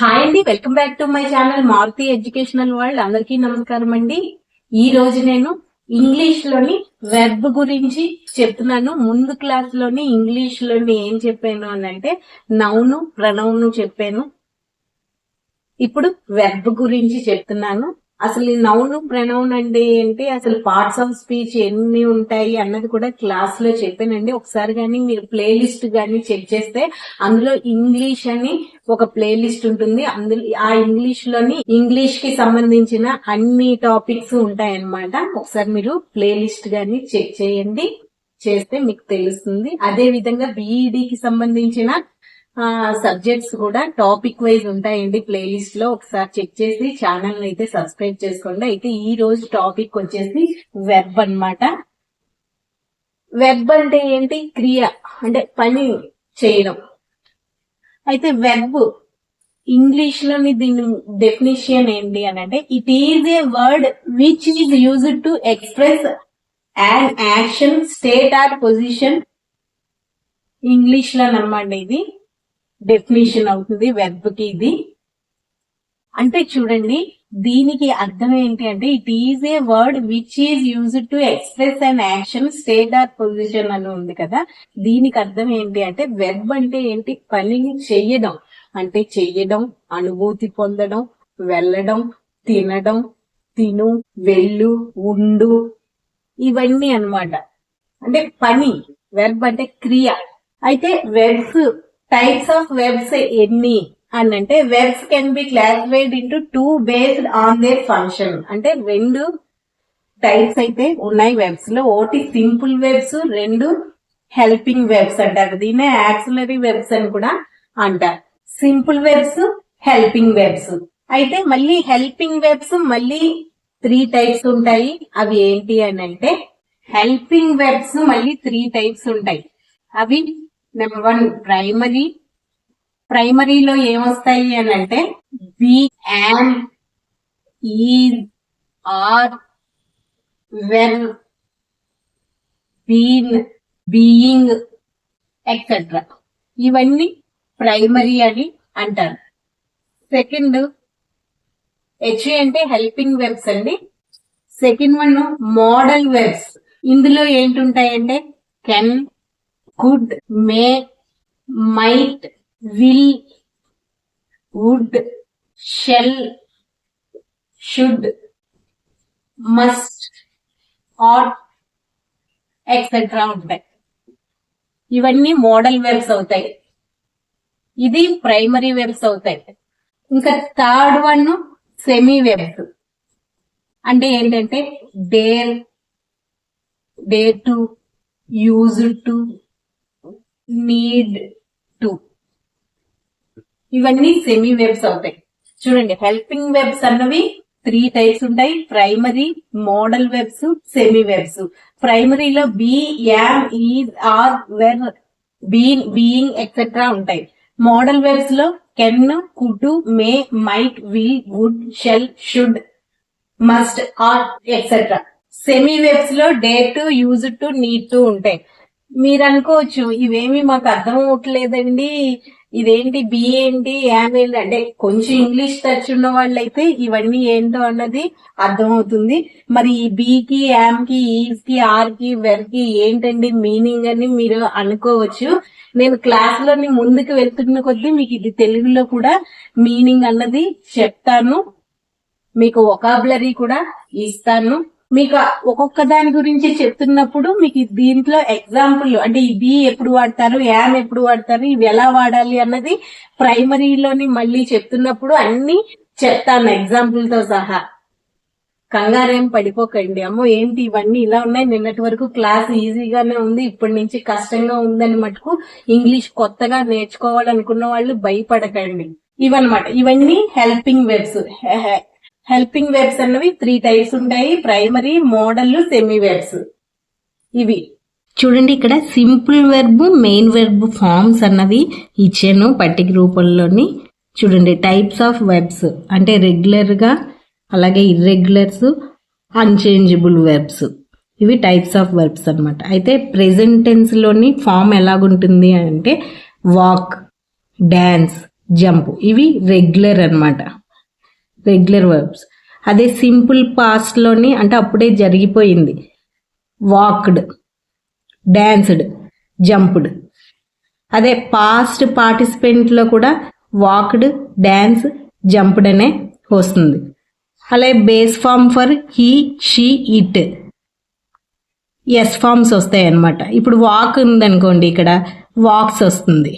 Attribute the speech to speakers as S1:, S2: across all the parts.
S1: Hi అండి welcome back to my channel Maruthi educational world అందరికీ నమస్కారం అండి. ఈ రోజు నేను ఇంగ్లీష్లోని వెర్బ్ గురించి చెప్తున్నాను. ముందు క్లాస్లోని ఇంగ్లీష్లోని ఏం చెప్పాను అని అంటే నౌను ప్రణౌను చెప్పాను. ఇప్పుడు వెర్బ్ గురించి చెప్తున్నాను. అసలు ఈ నౌను ప్రణౌన్ అంటే ఏంటి? అసలు పార్ట్స్ ఆఫ్ స్పీచ్ ఎన్ని ఉంటాయి అన్నది కూడా క్లాస్లో చెప్పానండి. ఒకసారి కానీ మీరు ప్లే లిస్ట్ కానీ చెక్ చేస్తే అందులో ఇంగ్లీష్ అని ఒక ప్లే లిస్ట్ ఉంటుంది. అందులో ఆ ఇంగ్లీష్లోని ఇంగ్లీష్కి సంబంధించిన అన్ని టాపిక్స్ ఉంటాయి అన్నమాట ఒకసారి మీరు ప్లే లిస్ట్ గాని చెక్ చేయండి. చేస్తే మీకు తెలుస్తుంది. అదే విధంగా బీఈడి కి సంబంధించిన సబ్జెక్ట్స్ కూడా టాపిక్ వైజ్ ఉంటాయండి ప్లేలిస్ట్లో. ఒకసారి చెక్ చేసి ఛానల్ అయితే సబ్స్క్రైబ్ చేసుకోండి. అయితే ఈ రోజు టాపిక్ వచ్చేసి వెబ్ అన్నమాట. వెబ్ అంటే ఏంటి? క్రియ అంటే పని చేయడం. అయితే వెబ్ ఇంగ్లీష్లోని దీని డెఫినేషన్ ఏంటి అని అంటే it is a word which is used to express and action state or position ఇంగ్లీష్లో అనమాట ఇది. డెఫినేషన్ అవుతుంది వెబ్కి ఇది. అంటే చూడండి దీనికి అర్థం ఏంటి అంటే it is a word which is used to express and action state or position అని ఉంది కదా. దీనికి అర్థం ఏంటి అంటే వెబ్ అంటే ఏంటి? పనిని చెయ్యడం అంటే చెయ్యడం అనుభూతి పొందడం వెళ్ళడం తినడం తిను వెళ్ళు ఉండు ఇవన్నీ అన్నమాట. అంటే పని వెబ్ అంటే క్రియ. అయితే వెబ్స్ టైప్స్ ఆఫ్ వెబ్స్ ఎన్ని? అని అంటే verbs can be classified into two based on their function అంటే రెండు టైప్స్ అయితే ఉన్నాయి వెబ్స్లో. ఒకటి సింపుల్ వెబ్స్ రెండు హెల్పింగ్ వెబ్స్ అంటారు. దీన్నే యాక్సిలరీ వెబ్స్ అని కూడా అంటారు. సింపుల్ వెబ్స్ హెల్పింగ్ వెబ్స్ అయితే మళ్ళీ హెల్పింగ్ వెబ్స్ మళ్ళీ త్రీ టైప్స్ ఉంటాయి. అవి ఏంటి అని అంటే హెల్పింగ్ వెబ్స్ మళ్ళీ త్రీ టైప్స్ ఉంటాయి. అవి నెంబర్ వన్ ప్రైమరీ ప్రైమరీలో ఏమొస్తాయి అని అంటే be am is are were been being etcetera ఇవన్నీ ప్రైమరీ అని అంటారు. సెకండ్ హెచ్ అంటే హెల్పింగ్ వెబ్స్ అండి. సెకండ్ వన్ మోడల్ వెబ్స్ ఇందులో ఏంటుంటాయంటే can could, may might will would shall should must ought, etcetera ఉంటాయి. ఇవన్నీ మోడల్ వెబ్స్ అవుతాయి. ఇది ప్రైమరీ వెబ్స్ అవుతాయి. ఇంకా థర్డ్ వన్ సెమీ వెబ్స్ అంటే ఏంటంటే dare dare to use to need to ఇవన్నీ సెమీ వెబ్స్ అవుతాయి. చూడండి హెల్పింగ్ వెబ్స్ అన్నవి త్రీ టైప్స్ ఉంటాయి. Primary modal verbs semi verbs ప్రైమరీలో be am is are were been being etcetera ఉంటాయి. Modal వెబ్స్లో can could may might will would shall should must or etcetera semi వెబ్స్లో dare to use to need to ఉంటాయి. మీరు అనుకోవచ్చు ఇవేమి మాకు అర్థం అవ్వట్లేదండి ఇదేంటి B ఏంటి yam ఏంటి అంటే కొంచెం ఇంగ్లీష్ టచ్ ఉన్న వాళ్ళైతే ఇవన్నీ ఏంటో అన్నది అర్థమవుతుంది. మరి ఈ బికి యామ్కి ఈజ్కి ఆర్కి వెర్కి ఏంటండి మీనింగ్ అని మీరు అనుకోవచ్చు. నేను క్లాస్లోని ముందుకు వెళ్తున్న కొద్దీ మీకు ఇది తెలుగులో కూడా మీనింగ్ అన్నది చెప్తాను. మీకు ఒకాబులరీ కూడా ఇస్తాను. మీకు ఒక్కొక్క దాని గురించి చెప్తున్నప్పుడు మీకు దీంట్లో ఎగ్జాంపుల్ అంటే ఈ బి ఎప్పుడు వాడతారు యామ్ ఎప్పుడు వాడతారు ఇవి ఎలా వాడాలి అన్నది ప్రైమరీలోని మళ్ళీ చెప్తున్నప్పుడు అన్ని చెప్తాను ఎగ్జాంపుల్తో సహా. కంగారేం పడిపోకండి. అమ్మో ఏంటి ఇవన్నీ ఇలా ఉన్నాయి? నిన్నటి వరకు క్లాస్ ఈజీగానే ఉంది ఇప్పటి నుంచి కష్టంగా ఉందని మటుకు ఇంగ్లీష్ కొత్తగా నేర్చుకోవాలనుకున్న వాళ్ళు భయపడకండి. ఇవన్నమాట. ఇవన్నీ హెల్పింగ్ వెబ్స్ హెల్పింగ్ వెబ్స్ అన్నవి త్రీ టైప్స్ ఉంటాయి. ప్రైమరీ మోడల్ సెమీ వెబ్స్ ఇవి.
S2: చూడండి ఇక్కడ simple verb main verb forms అన్నవి ఇచ్చాను పట్టిక రూపంలోని. చూడండి టైప్స్ ఆఫ్ వెబ్స్. అంటే రెగ్యులర్గా అలాగే ఇర్రెగ్యులర్స్ అన్చేంజబుల్ వెర్బ్స్ ఇవి టైప్స్ ఆఫ్ వెర్బ్స్ అన్నమాట. అయితే ప్రెసెంట్లోని ఫామ్ ఎలాగుంటుంది అంటే వాక్ డ్యాన్స్ జంప్. ఇవి రెగ్యులర్ అన్నమాట. Regular verbs. అదే సింపుల్ పాస్ట్లోని అంటే అప్పుడే జరిగిపోయింది. వాక్డ్ డ్యాన్స్డ్ జంప్డ్ అదే పాస్ట్ పార్టిసిపెంట్లో కూడా వాక్డ్ డ్యాన్స్ జంప్డ్ అనే వస్తుంది. అలాగే base form for he she it S forms వస్తాయి అన్నమాట ఇప్పుడు వాక్ ఉందనుకోండి ఇక్కడ వాక్స్ వస్తుంది.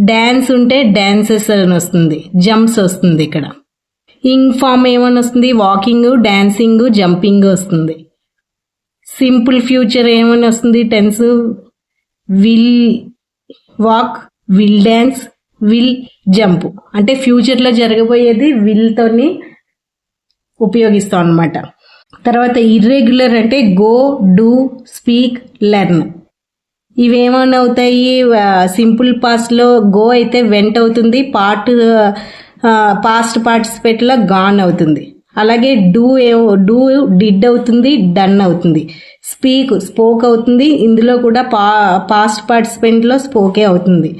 S2: డ్యాన్స్ ఉంటే డ్యాన్సెస్ అని వస్తుంది. జంప్స్ వస్తుంది ఇక్కడ. ఇంగ్ ఫామ్ ఏమని వస్తుంది? వాకింగ్ డ్యాన్సింగ్ జంపింగ్ వస్తుంది. సింపుల్ ఫ్యూచర్ ఏమని వస్తుంది? Tense will walk will dance will jump అంటే ఫ్యూచర్లో జరగబోయేది విల్తోని ఉపయోగిస్తాం అన్నమాట. తర్వాత ఇర్రెగ్యులర్ అంటే గో డూ స్పీక్ లెర్న్ ఇవేమన్నా అవుతాయి సింపుల్ పాస్ట్లో గో అయితే వెంట్ అవుతుంది పార్ట్ పాస్ట్ పార్టిసిపేట్లో గాన్ అవుతుంది. అలాగే డూ ఏ డూ డిడ్ అవుతుంది డన్ అవుతుంది. స్పీక్ స్పోక్ అవుతుంది ఇందులో కూడా పా పాస్ట్ పార్టిసిపెంట్లో స్పోకే అవుతుంది.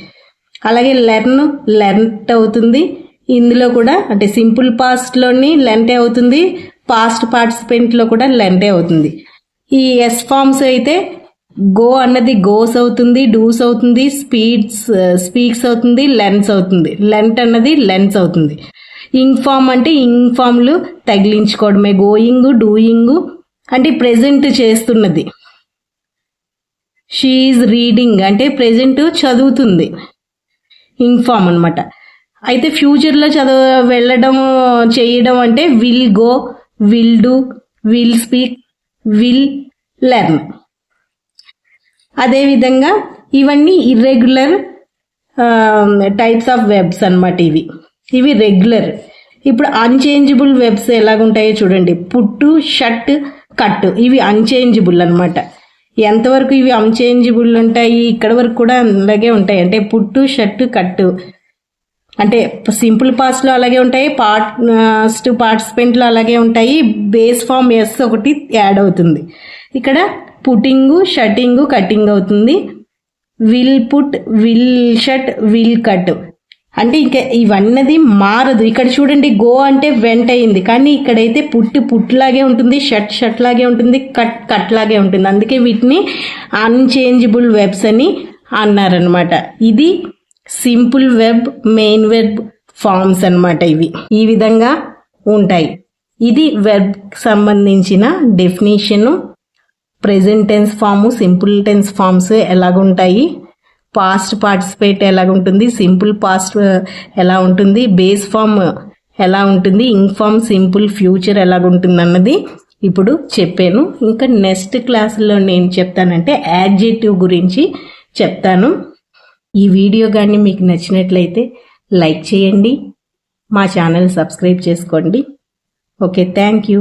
S2: అలాగే లెర్న్ లెర్న్ట్ అవుతుంది ఇందులో కూడా అంటే సింపుల్ పాస్ట్లోని లెంటే అవుతుంది పాస్ట్ పార్టిసిపెంట్లో కూడా లెంటే అవుతుంది. ఈ ఎస్ ఫార్మ్స్ అయితే గో అన్నది గోస్ అవుతుంది డూస్ అవుతుంది స్పీడ్స్ స్పీక్స్ అవుతుంది లెన్స్ అవుతుంది. లెంట్ అన్నది లెన్స్ అవుతుంది. ఇంగ్ ఫామ్ అంటే ఇంగ్ ఫామ్లు తగిలించుకోవడమే. గోయింగ్ డూయింగ్ అంటే ప్రెజెంట్ చేస్తున్నది. షీఈ్ రీడింగ్ అంటే ప్రెజెంట్ చదువుతుంది. ఇంగ్ ఫామ్ అనమాట అయితే ఫ్యూచర్లో చదువు వెళ్ళడం చేయడం అంటే will go will do will speak will learn. అదేవిధంగా ఇవన్నీ ఇర్రెగ్యులర్ టైప్స్ ఆఫ్ వెబ్స్ అన్నమాట ఇవి. ఇవి రెగ్యులర్ ఇప్పుడు అన్చేంజబుల్ వెబ్స్ ఎలాగుంటాయో చూడండి. పుట్టు షట్ కట్ ఇవి అన్చేంజబుల్ అనమాట ఎంతవరకు ఇవి అన్చేంజబుల్ ఉంటాయి? ఇక్కడ వరకు కూడా అలాగే ఉంటాయి. అంటే పుట్టు షర్ట్ కట్టు అంటే సింపుల్ పాస్ట్లో అలాగే ఉంటాయి పార్ట్ పార్టిసిపెంట్లో uh, అలాగే ఉంటాయి. బేస్ ఫామ్ ఎస్ ఒకటి యాడ్ అవుతుంది. ఇక్కడ పుటింగు షటింగు కటింగ్ అవుతుంది. Will put will shut will cut. అంటే ఇంకా ఇవన్నది మారదు. ఇక్కడ చూడండి గో అంటే వెంట అయింది. కానీ ఇక్కడైతే పుట్టి పుట్లాగే ఉంటుంది షర్ట్ షర్ట్ లాగే ఉంటుంది కట్ కట్ లాగే ఉంటుంది. అందుకే వీటిని అన్చేంజబుల్ వెబ్స్ అని అన్నారనమాట ఇది simple verb main verb forms అన్నమాట ఇవి. ఈ విధంగా ఉంటాయి. ఇది వెబ్ సంబంధించిన definition present tense form simple tense forms ఎలాగుంటాయి? Past participate ఎలాగుంటుంది? సింపుల్ పాస్ట్ ఎలా ఉంటుంది బేస్ ఫామ్ ఎలా ఉంటుంది ఇంక్ ఫామ్ సింపుల్ ఫ్యూచర్ ఎలాగుంటుంది అన్నది ఇప్పుడు చెప్పాను. ఇంకా నెక్స్ట్ క్లాసులో నేను చెప్తానంటే యాడ్జెక్టివ్ గురించి చెప్తాను. ఈ వీడియో కానీ మీకు నచ్చినట్లయితే లైక్ చేయండి. మా ఛానల్ సబ్స్క్రైబ్ చేసుకోండి. Okay thank you